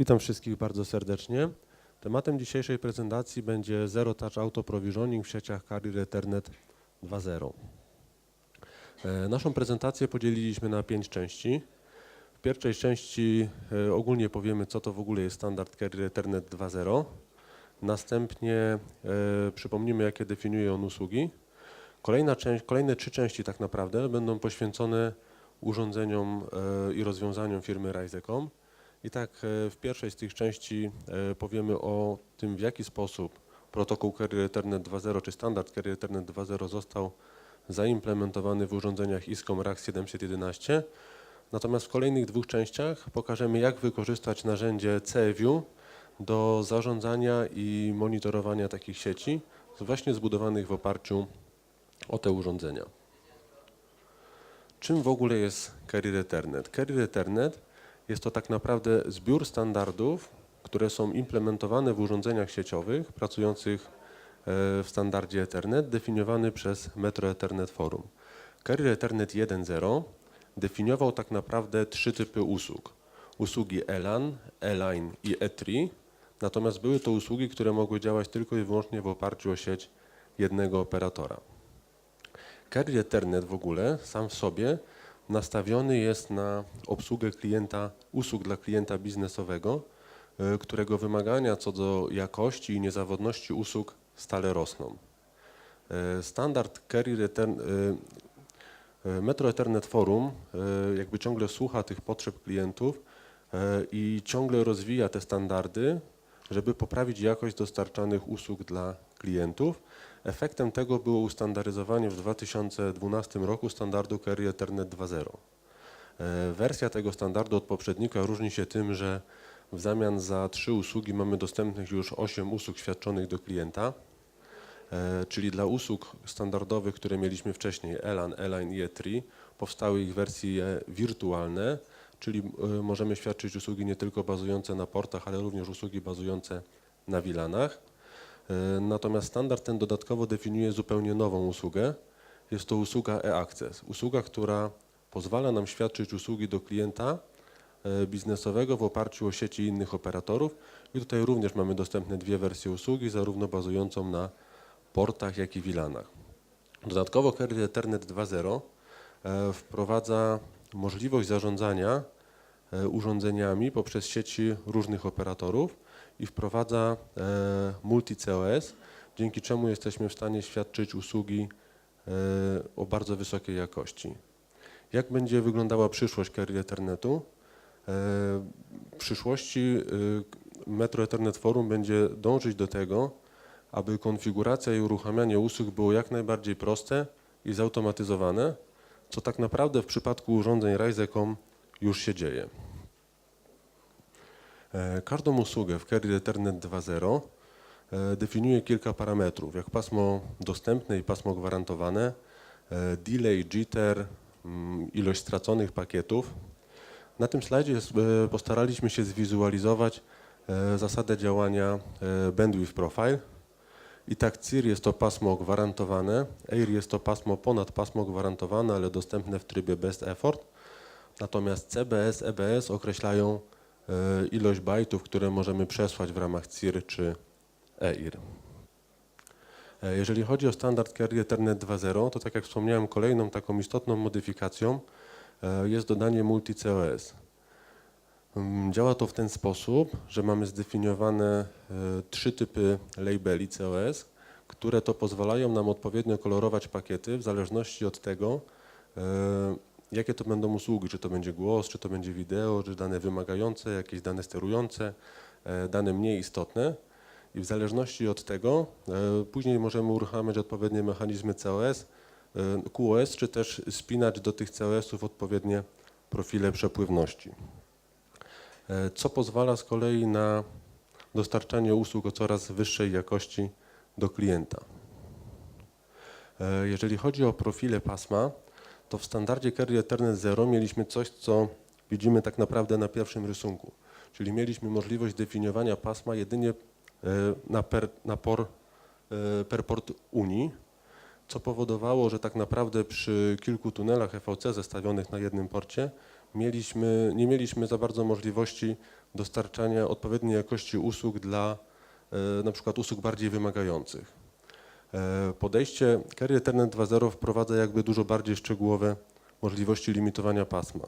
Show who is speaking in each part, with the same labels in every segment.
Speaker 1: Witam wszystkich bardzo serdecznie. Tematem dzisiejszej prezentacji będzie Zero Touch Auto Provisioning w sieciach Carrier Ethernet 2.0. E, Naszą prezentację podzieliliśmy na pięć części. W pierwszej części e, ogólnie powiemy, co to w ogóle jest standard Carrier Ethernet 2.0. Następnie e, przypomnimy, jakie definiuje on usługi. Kolejna część, kolejne trzy części tak naprawdę będą poświęcone urządzeniom i rozwiązaniom firmy Risecom. I tak e, w pierwszej z tych części e, powiemy o tym, w jaki sposób protokół Carrier Ethernet 2.0 czy standard Carrier Ethernet 2.0 został zaimplementowany w urządzeniach ISCOM RAX 711. Natomiast w kolejnych dwóch częściach pokażemy, jak wykorzystać narzędzie CEView do zarządzania i monitorowania takich sieci, właśnie zbudowanych w oparciu o te urządzenia. Czym w ogóle jest Carrier Ethernet? Carrier Ethernet jest to tak naprawdę zbiór standardów, które są implementowane w urządzeniach sieciowych pracujących e, w standardzie Ethernet, definiowany przez Metro Ethernet Forum. Carrier Ethernet 1.0 definiował tak naprawdę trzy typy usług. Usługi ELAN, E-Line i E3, natomiast były to usługi, które mogły działać tylko i wyłącznie w oparciu o sieć jednego operatora. Carrier Ethernet w ogóle sam w sobie nastawiony jest na obsługę klienta, usług dla klienta biznesowego, y, którego wymagania co do jakości i niezawodności usług stale rosną. Y, Standard Carrier Ethernet, Metro Ethernet Forum jakby ciągle słucha tych potrzeb klientów i ciągle rozwija te standardy, żeby poprawić jakość dostarczanych usług dla klientów. Efektem tego było ustandaryzowanie w 2012 roku standardu Carrier Ethernet 2.0. E, Wersja tego standardu od poprzednika różni się tym, że w zamian za trzy usługi mamy dostępnych już 8 usług świadczonych do klienta, E, czyli dla usług standardowych, które mieliśmy wcześniej, ELAN, E-Line i E3, powstały ich wersje wirtualne, czyli e, możemy świadczyć usługi nie tylko bazujące na portach, ale również usługi bazujące na WLANach. E, Natomiast standard ten dodatkowo definiuje zupełnie nową usługę. Jest to usługa e-access. Usługa, która pozwala nam świadczyć usługi do klienta e, biznesowego w oparciu o sieci innych operatorów. I tutaj również mamy dostępne dwie wersje usługi, zarówno bazującą na portach, jak i WLANach. Dodatkowo Carrier Ethernet 2.0 e, wprowadza możliwość zarządzania urządzeniami poprzez sieci różnych operatorów i wprowadza e, multi-COS, dzięki czemu jesteśmy w stanie świadczyć usługi e, o bardzo wysokiej jakości. Jak będzie wyglądała przyszłość Carrier Ethernetu? E, W przyszłości Metro Ethernet Forum będzie dążyć do tego, aby konfiguracja i uruchamianie usług było jak najbardziej proste i zautomatyzowane, co tak naprawdę w przypadku urządzeń Risecom już się dzieje. E, Każdą usługę w Carrier Ethernet 2.0 e, definiuje kilka parametrów, jak pasmo dostępne i pasmo gwarantowane, e, delay, jitter, mm, ilość straconych pakietów. Na tym slajdzie postaraliśmy się zwizualizować zasadę działania bandwidth profile. I tak CIR jest to pasmo gwarantowane, AIR jest to pasmo ponad pasmo gwarantowane, ale dostępne w trybie best effort. Natomiast CBS, EBS określają ilość bajtów, które możemy przesłać w ramach CIR czy EIR. E, Jeżeli chodzi o standard Carrier Ethernet 2.0, to tak jak wspomniałem, kolejną taką istotną modyfikacją e, jest dodanie multi-COS. Mm, Działa to w ten sposób, że mamy zdefiniowane e, trzy typy labeli COS, które to pozwalają nam odpowiednio kolorować pakiety w zależności od tego, e, jakie to będą usługi, czy to będzie głos, czy to będzie wideo, czy dane wymagające, jakieś dane sterujące, e, dane mniej istotne. I w zależności od tego e, później możemy uruchamiać odpowiednie mechanizmy COS, e, QoS, czy też spinać do tych COS-ów odpowiednie profile przepływności co pozwala z kolei na dostarczanie usług o coraz wyższej jakości do klienta. Jeżeli chodzi o profile pasma, to w standardzie Carrier Ethernet 0 mieliśmy coś, co widzimy tak naprawdę na pierwszym rysunku, czyli mieliśmy możliwość definiowania pasma jedynie e, na per, na por, e, per port Unii, co powodowało, że tak naprawdę przy kilku tunelach EVC zestawionych na jednym porcie mieliśmy, nie mieliśmy za bardzo możliwości dostarczania odpowiedniej jakości usług dla e, na przykład usług bardziej wymagających. E, Podejście Carrier Ethernet 2.0 wprowadza jakby dużo bardziej szczegółowe możliwości limitowania pasma.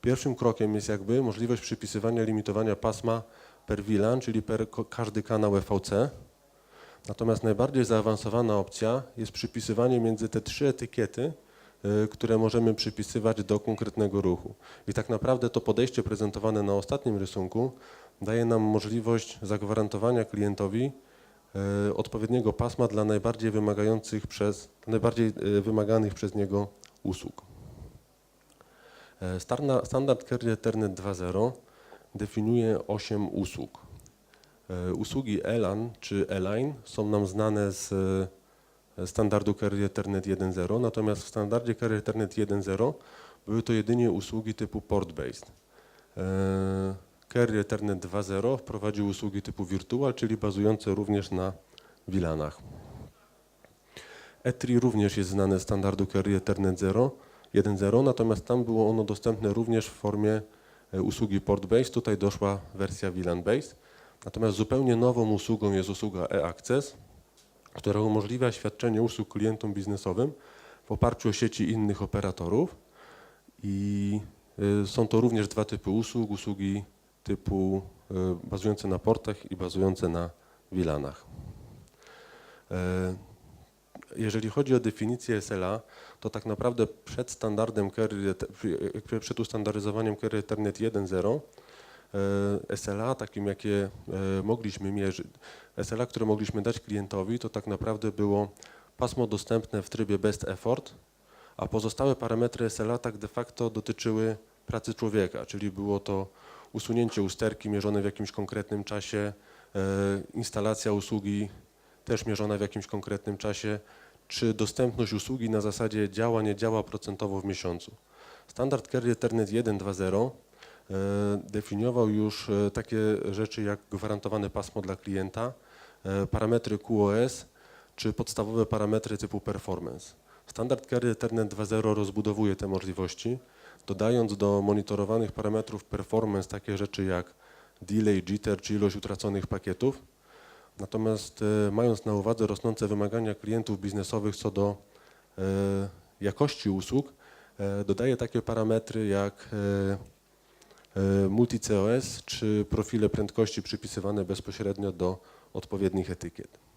Speaker 1: Pierwszym krokiem jest jakby możliwość przypisywania limitowania pasma per VLAN, czyli per każdy kanał EVC. Natomiast najbardziej zaawansowana opcja jest przypisywanie między te trzy etykiety, y, które możemy przypisywać do konkretnego ruchu. I tak naprawdę to podejście prezentowane na ostatnim rysunku daje nam możliwość zagwarantowania klientowi odpowiedniego pasma dla najbardziej wymagających przez, najbardziej y, wymaganych przez niego usług. E, Standard Carrier Ethernet 2.0 definiuje 8 usług. E, Usługi ELAN czy ELINE są nam znane z e, standardu Carrier Ethernet 1.0, natomiast w standardzie Carrier Ethernet 1.0 były to jedynie usługi typu port-based. E, Carrier Ethernet 2.0 wprowadził usługi typu virtual, czyli bazujące również na VLANach. E3 również jest znane z standardu Carrier Ethernet 0, 1.0, natomiast tam było ono dostępne również w formie e, usługi port-based. Tutaj doszła wersja VLAN-based. Natomiast zupełnie nową usługą jest usługa e-access, która umożliwia świadczenie usług klientom biznesowym w oparciu o sieci innych operatorów. I y, są to również dwa typy usług. Usługi typu y, bazujące na portach i bazujące na VLANach. E, Jeżeli chodzi o definicję SLA, to tak naprawdę przed standardem przed ustandaryzowaniem Carrier Ethernet 1.0 e, SLA, takim jakie e, mogliśmy mierzyć, SLA, które mogliśmy dać klientowi, to tak naprawdę było pasmo dostępne w trybie best effort, a pozostałe parametry SLA tak de facto dotyczyły pracy człowieka, czyli było to usunięcie usterki mierzone w jakimś konkretnym czasie, e, instalacja usługi też mierzona w jakimś konkretnym czasie, czy dostępność usługi na zasadzie działa, nie działa procentowo w miesiącu. Standard Carrier Ethernet 1.2.0 e, definiował już e, takie rzeczy jak gwarantowane pasmo dla klienta, parametry QoS czy podstawowe parametry typu performance. Standard Carrier Ethernet 2.0 rozbudowuje te możliwości, dodając do monitorowanych parametrów performance takie rzeczy jak delay, jitter czy ilość utraconych pakietów. Natomiast e, mając na uwadze rosnące wymagania klientów biznesowych co do e, jakości usług, e, takie parametry jak e, e, multi-COS czy profile prędkości przypisywane bezpośrednio do odpowiednich etykiet.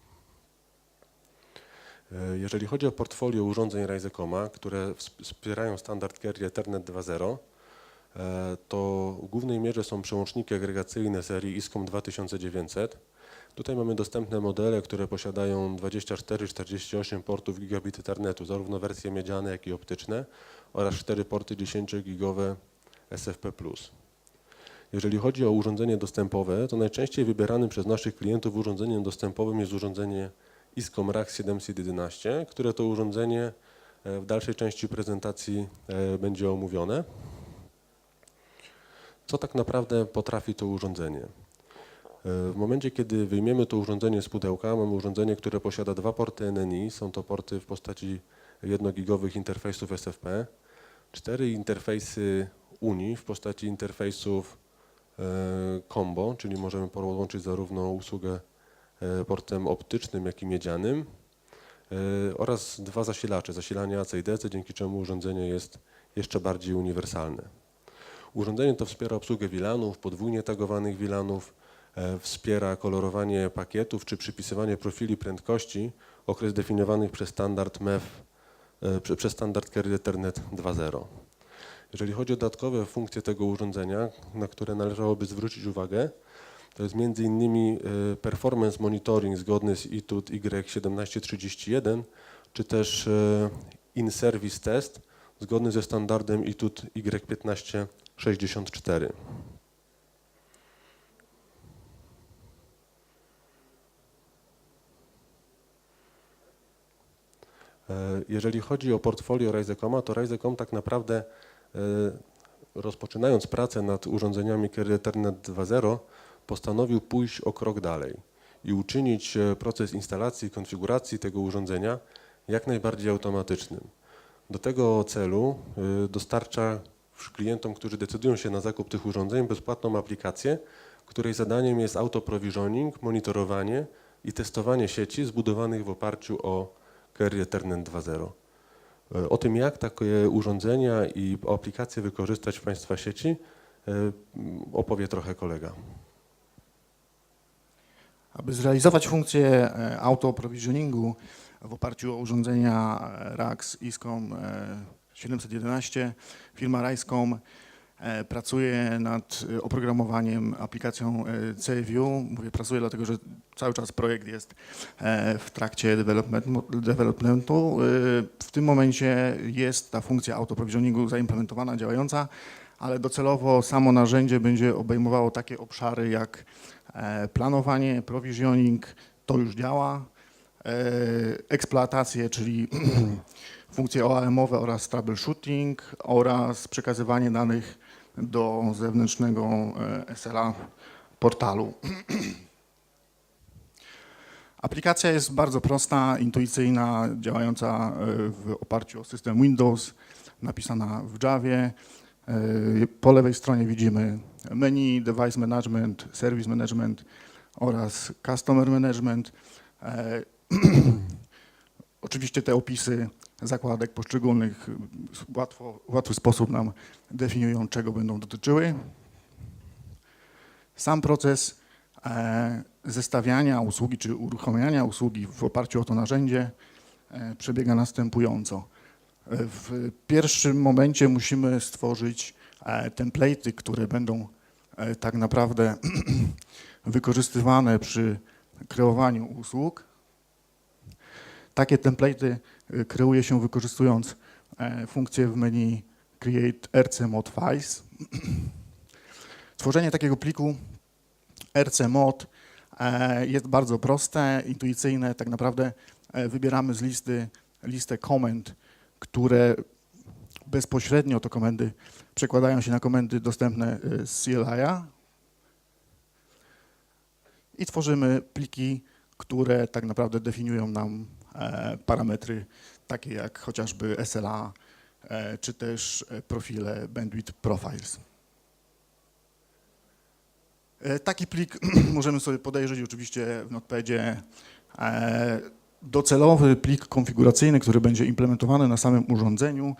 Speaker 1: E, Jeżeli chodzi o portfolio urządzeń Risecoma, które ws- wspierają standard Carrier Ethernet 2.0, e, to w głównej mierze są przełączniki agregacyjne serii ISCOM 2900. Tutaj mamy dostępne modele, które posiadają 24-48 portów gigabit Ethernetu, zarówno wersje miedziane, jak i optyczne oraz 4 porty 10-gigowe SFP+. Jeżeli chodzi o urządzenie dostępowe, to najczęściej wybieranym przez naszych klientów urządzeniem dostępowym jest urządzenie ISCOM RAX 711, które to urządzenie e, w dalszej części prezentacji e, będzie omówione. Co tak naprawdę potrafi to urządzenie? E, W momencie, kiedy wyjmiemy to urządzenie z pudełka, mamy urządzenie, które posiada dwa porty NNI. Są to porty w postaci 1-gigowych interfejsów SFP, cztery interfejsy UNI w postaci interfejsów combo, czyli możemy połączyć zarówno usługę portem optycznym, jak i miedzianym e, oraz dwa zasilacze, zasilanie AC i DC, dzięki czemu urządzenie jest jeszcze bardziej uniwersalne. Urządzenie to wspiera obsługę VLANów, podwójnie tagowanych VLANów, e, wspiera kolorowanie pakietów czy przypisywanie profili prędkości, okres definiowanych przez standard MEF, e, prze- przez standard Carrier Ethernet 2.0. Jeżeli chodzi o dodatkowe funkcje tego urządzenia, na które należałoby zwrócić uwagę, to jest między innymi e, performance monitoring zgodny z ITUT Y1731, czy też e, in-service test zgodny ze standardem ITUT Y1564. E, Jeżeli chodzi o portfolio Risecoma, to Risecom tak naprawdę rozpoczynając pracę nad urządzeniami Carrier Ethernet 2.0 postanowił pójść o krok dalej i uczynić e, proces instalacji i konfiguracji tego urządzenia jak najbardziej automatycznym. Do tego celu y, dostarcza klientom, którzy decydują się na zakup tych urządzeń, bezpłatną aplikację, której zadaniem jest autoprovisioning, monitorowanie i testowanie sieci zbudowanych w oparciu o Carrier Ethernet 2.0. E, O tym, jak takie urządzenia i aplikacje wykorzystać w Państwa sieci, e, opowie trochę kolega.
Speaker 2: Aby zrealizować funkcję e, auto-provisioningu w oparciu o urządzenia RAX ISCOM e, 711, firma Ricecom e, pracuje nad e, oprogramowaniem aplikacją CView. Mówię pracuje dlatego, że cały czas projekt jest w trakcie development- developmentu. W tym momencie jest ta funkcja auto-provisioningu zaimplementowana, działająca, ale docelowo samo narzędzie będzie obejmowało takie obszary jak Planowanie, provisioning, to już działa. E, Eksploatację, czyli funkcje OAM-owe oraz troubleshooting oraz przekazywanie danych do zewnętrznego e, SLA portalu. Aplikacja jest bardzo prosta, intuicyjna, działająca e, w oparciu o system Windows, napisana w Javie. E, Po lewej stronie widzimy menu, device management, service management oraz customer management. E, Oczywiście te opisy zakładek poszczególnych łatwo, w łatwy sposób nam definiują, czego będą dotyczyły. Sam proces e, zestawiania usługi czy uruchamiania usługi w oparciu o to narzędzie e, przebiega następująco. W pierwszym momencie musimy stworzyć template'y, które będą e, tak naprawdę wykorzystywane przy kreowaniu usług. Takie template'y e, kreuje się wykorzystując e, funkcję w menu Create RC Mod Files. Tworzenie takiego pliku RC Mod e, jest bardzo proste, intuicyjne. Tak naprawdę e, wybieramy z listy listę komend, które bezpośrednio to komendy przekładają się na komendy dostępne e, z CLI-a i tworzymy pliki, które tak naprawdę definiują nam e, parametry takie jak chociażby SLA e, czy też e, profile Bandwidth Profiles. Taki plik możemy sobie podejrzeć oczywiście w Notepadzie. Docelowy plik konfiguracyjny, który będzie implementowany na samym urządzeniu,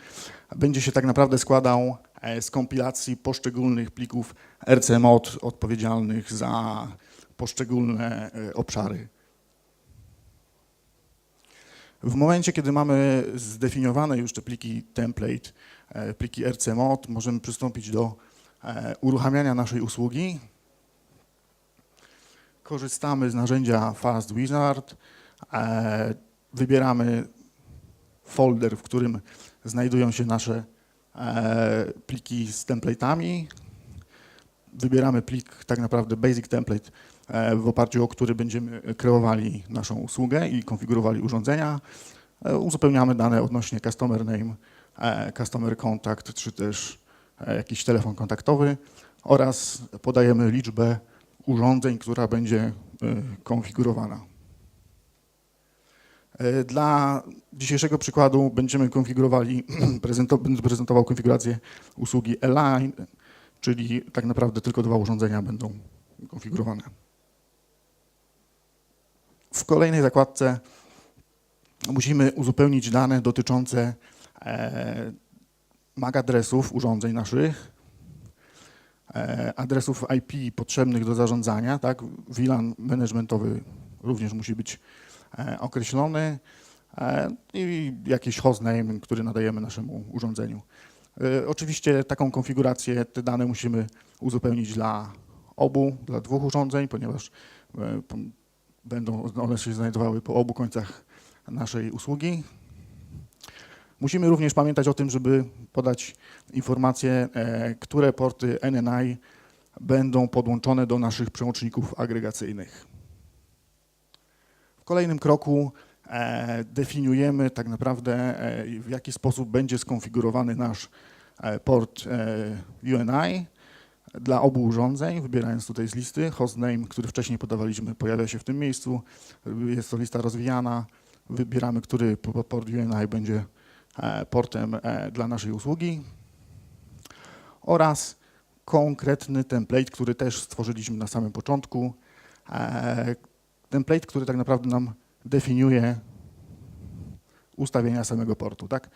Speaker 2: będzie się tak naprawdę składał e, z kompilacji poszczególnych plików RCMod odpowiedzialnych za poszczególne e, obszary. W momencie, kiedy mamy zdefiniowane już te pliki template, e, pliki RCMod, możemy przystąpić do uruchamiania naszej usługi. Korzystamy z narzędzia Fast Wizard. E, Wybieramy folder, w którym znajdują się nasze e, pliki z template'ami. Wybieramy plik, tak naprawdę basic template, e, w oparciu o który będziemy kreowali naszą usługę i konfigurowali urządzenia. Uzupełniamy dane odnośnie customer name, customer contact, czy też jakiś telefon kontaktowy oraz podajemy liczbę urządzeń, która będzie konfigurowana. E, Dla dzisiejszego przykładu będziemy konfigurowali, będę prezentował konfigurację usługi Align, czyli tak naprawdę tylko dwa urządzenia będą konfigurowane. W kolejnej zakładce musimy uzupełnić dane dotyczące e, MAC adresów urządzeń naszych, e, adresów IP potrzebnych do zarządzania, tak? VLAN managementowy również musi być określony e, i jakiś hostname, który nadajemy naszemu urządzeniu. E, Oczywiście taką konfigurację, te dane musimy uzupełnić dla obu, dla dwóch urządzeń, ponieważ e, będą one się znajdowały po obu końcach naszej usługi. Musimy również pamiętać o tym, żeby podać informacje, e, które porty NNI będą podłączone do naszych przełączników agregacyjnych. W kolejnym kroku e, definiujemy tak naprawdę, e, w jaki sposób będzie skonfigurowany nasz e, port UNI dla obu urządzeń, wybierając tutaj z listy. Hostname, który wcześniej podawaliśmy, pojawia się w tym miejscu. Jest to lista rozwijana. Wybieramy, który po- port UNI będzie portem dla naszej usługi. oraz konkretny template, który też stworzyliśmy na samym początku. Template, który tak naprawdę nam definiuje ustawienia samego portu. Tak?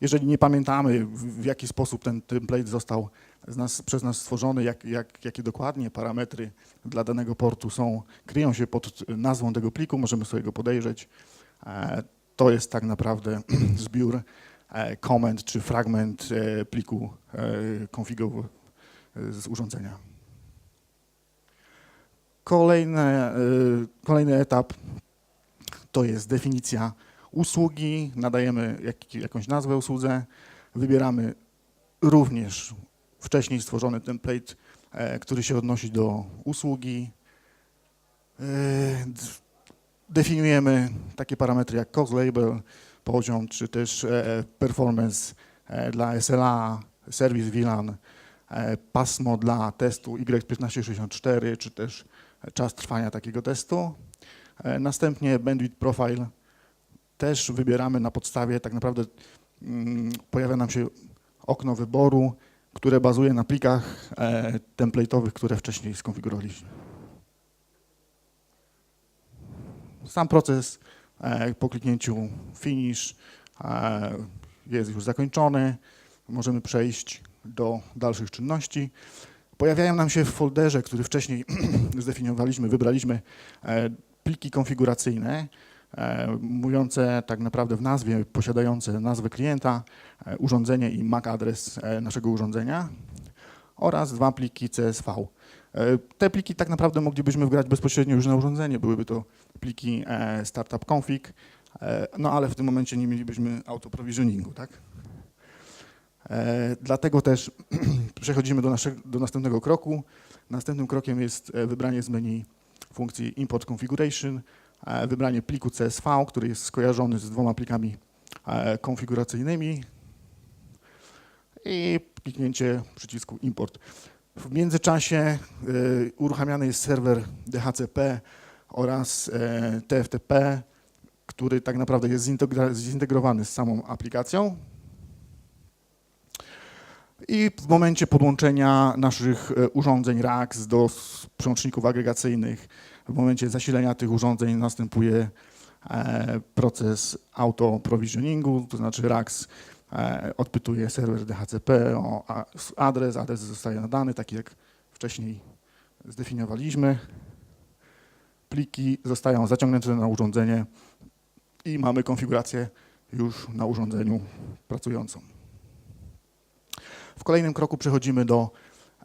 Speaker 2: Jeżeli nie pamiętamy, w, jaki sposób ten template został nas, przez nas stworzony, jak, jak, jakie dokładnie parametry dla danego portu są, kryją się pod nazwą tego pliku, możemy sobie go podejrzeć. E, To jest tak naprawdę zbiór e, komend czy fragment e, pliku konfigu z urządzenia. Kolejne, y, kolejny etap to jest definicja usługi, nadajemy jak, jakąś nazwę usłudze, wybieramy również wcześniej stworzony template, e, który się odnosi do usługi. E, Definiujemy takie parametry jak cost label, poziom, czy też e, performance dla SLA, service VLAN, pasmo dla testu Y1564, czy też czas trwania takiego testu. E, Następnie bandwidth profile też wybieramy na podstawie, tak naprawdę mm, pojawia nam się okno wyboru, które bazuje na plikach e, template'owych, które wcześniej skonfigurowaliśmy. Sam proces e, po kliknięciu finish jest już zakończony. Możemy przejść do dalszych czynności. Pojawiają nam się w folderze, który wcześniej zdefiniowaliśmy, wybraliśmy e, pliki konfiguracyjne, e, mówiące tak naprawdę w nazwie, posiadające nazwę klienta, e, urządzenie i MAC adres naszego urządzenia oraz dwa pliki CSV. Te pliki tak naprawdę moglibyśmy wgrać bezpośrednio już na urządzenie, byłyby to pliki startup config, no ale w tym momencie nie mielibyśmy autoprovisioningu, tak? E, Dlatego też przechodzimy do, naszego, do następnego kroku. Następnym krokiem jest e, wybranie z menu funkcji Import Configuration, e, wybranie pliku CSV, który jest skojarzony z dwoma plikami e, konfiguracyjnymi i kliknięcie przycisku Import. W międzyczasie uruchamiany jest serwer DHCP oraz TFTP, który tak naprawdę jest zintegrowany z samą aplikacją. I w momencie podłączenia naszych e, urządzeń RAX do przełączników agregacyjnych, w momencie zasilenia tych urządzeń następuje e, proces auto-provisioningu, to znaczy RAX e, odpytuje serwer DHCP o adres, adres zostaje nadany, taki jak wcześniej zdefiniowaliśmy. Pliki zostają zaciągnięte na urządzenie i mamy konfigurację już na urządzeniu pracującą. W kolejnym kroku przechodzimy do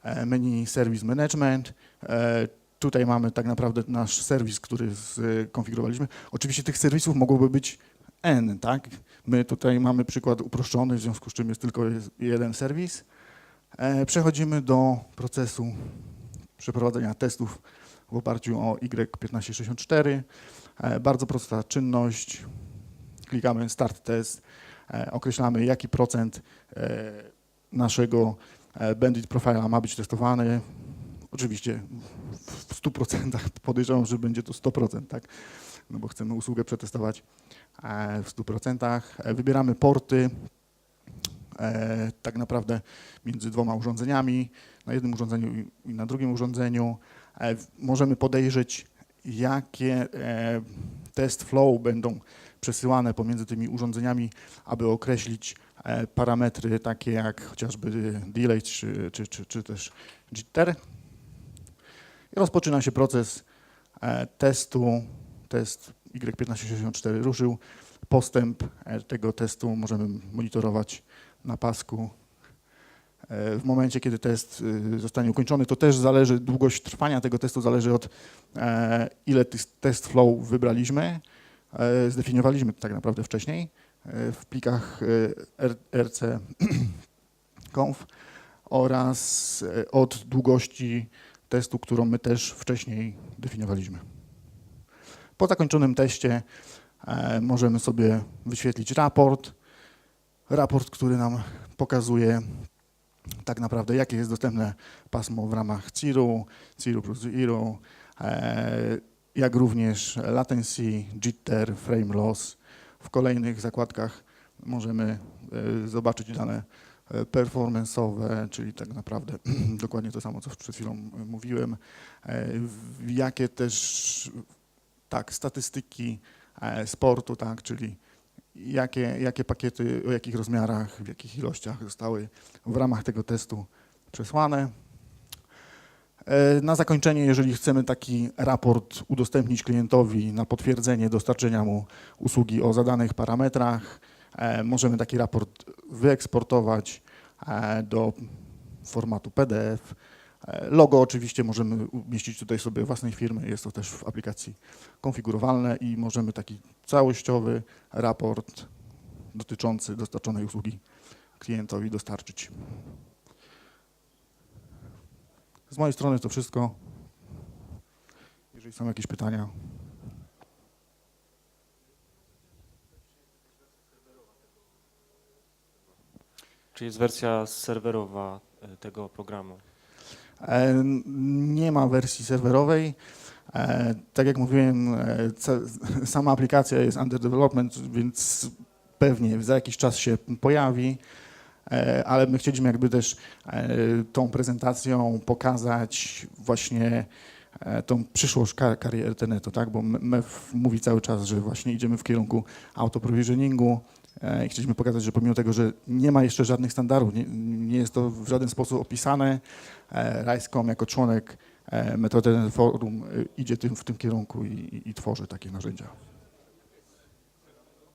Speaker 2: e, menu Service Management. E, Tutaj mamy tak naprawdę nasz serwis, który skonfigurowaliśmy. Oczywiście tych serwisów mogłoby być N, tak? My tutaj mamy przykład uproszczony, w związku z czym jest tylko jeden serwis. E, Przechodzimy do procesu przeprowadzenia testów w oparciu o Y1564. E, Bardzo prosta czynność. Klikamy Start Test. E, Określamy, jaki procent e, naszego e, bandit profila ma być testowany. Oczywiście w 100% podejrzewam, że będzie to 100%, tak? No bo chcemy usługę przetestować e, w 100%. E, Wybieramy porty tak naprawdę między dwoma urządzeniami, na jednym urządzeniu i- na drugim urządzeniu. Możemy podejrzeć, jakie test flow będą przesyłane pomiędzy tymi urządzeniami, aby określić parametry takie jak chociażby delay czy, czy, czy, czy też jitter. I rozpoczyna się proces e, testu. Test Y1564 ruszył. Postęp e, tego testu możemy monitorować na pasku. E, W momencie, kiedy test y, zostanie ukończony, to też zależy, długość trwania tego testu zależy od e, ile test flow wybraliśmy. E, Zdefiniowaliśmy tak naprawdę wcześniej e, w plikach e, rc.conf oraz e, od długości testu, którą my też wcześniej definiowaliśmy. Po zakończonym teście e, możemy sobie wyświetlić raport. Raport, który nam pokazuje tak naprawdę, jakie jest dostępne pasmo w ramach CIRU, CIRU plus ZIRU, e, jak również latency, jitter, frame loss. W kolejnych zakładkach możemy e, zobaczyć dane e, performance'owe, czyli tak naprawdę dokładnie to samo, co przed chwilą e, mówiłem, jakie też tak, statystyki sportu, tak, czyli jakie, jakie pakiety, o jakich rozmiarach, w jakich ilościach zostały w ramach tego testu przesłane. E, Na zakończenie, jeżeli chcemy taki raport udostępnić klientowi na potwierdzenie dostarczenia mu usługi o zadanych parametrach, e, możemy taki raport wyeksportować e, do formatu PDF. Logo oczywiście możemy umieścić tutaj sobie własnej firmy, jest to też w aplikacji konfigurowalne i możemy taki całościowy raport dotyczący dostarczonej usługi klientowi dostarczyć. Z mojej strony to wszystko. Jeżeli są jakieś pytania.
Speaker 3: Czy jest wersja serwerowa e, tego programu?
Speaker 2: E, Nie ma wersji serwerowej. E, Tak jak mówiłem, sama aplikacja jest under development, więc pewnie za jakiś czas się pojawi, ale my chcieliśmy jakby też e, tą prezentacją pokazać właśnie e, tą przyszłość kar- kariery internetu, tak? bo MEF mówi cały czas, że właśnie idziemy w kierunku autoprovisioningu e, i chcieliśmy pokazać, że pomimo tego, że nie ma jeszcze żadnych standardów, nie, nie jest to w żaden sposób opisane, e, RISE.com jako członek e, Metody Forum e, idzie tym, w tym kierunku i, i, i tworzy takie narzędzia.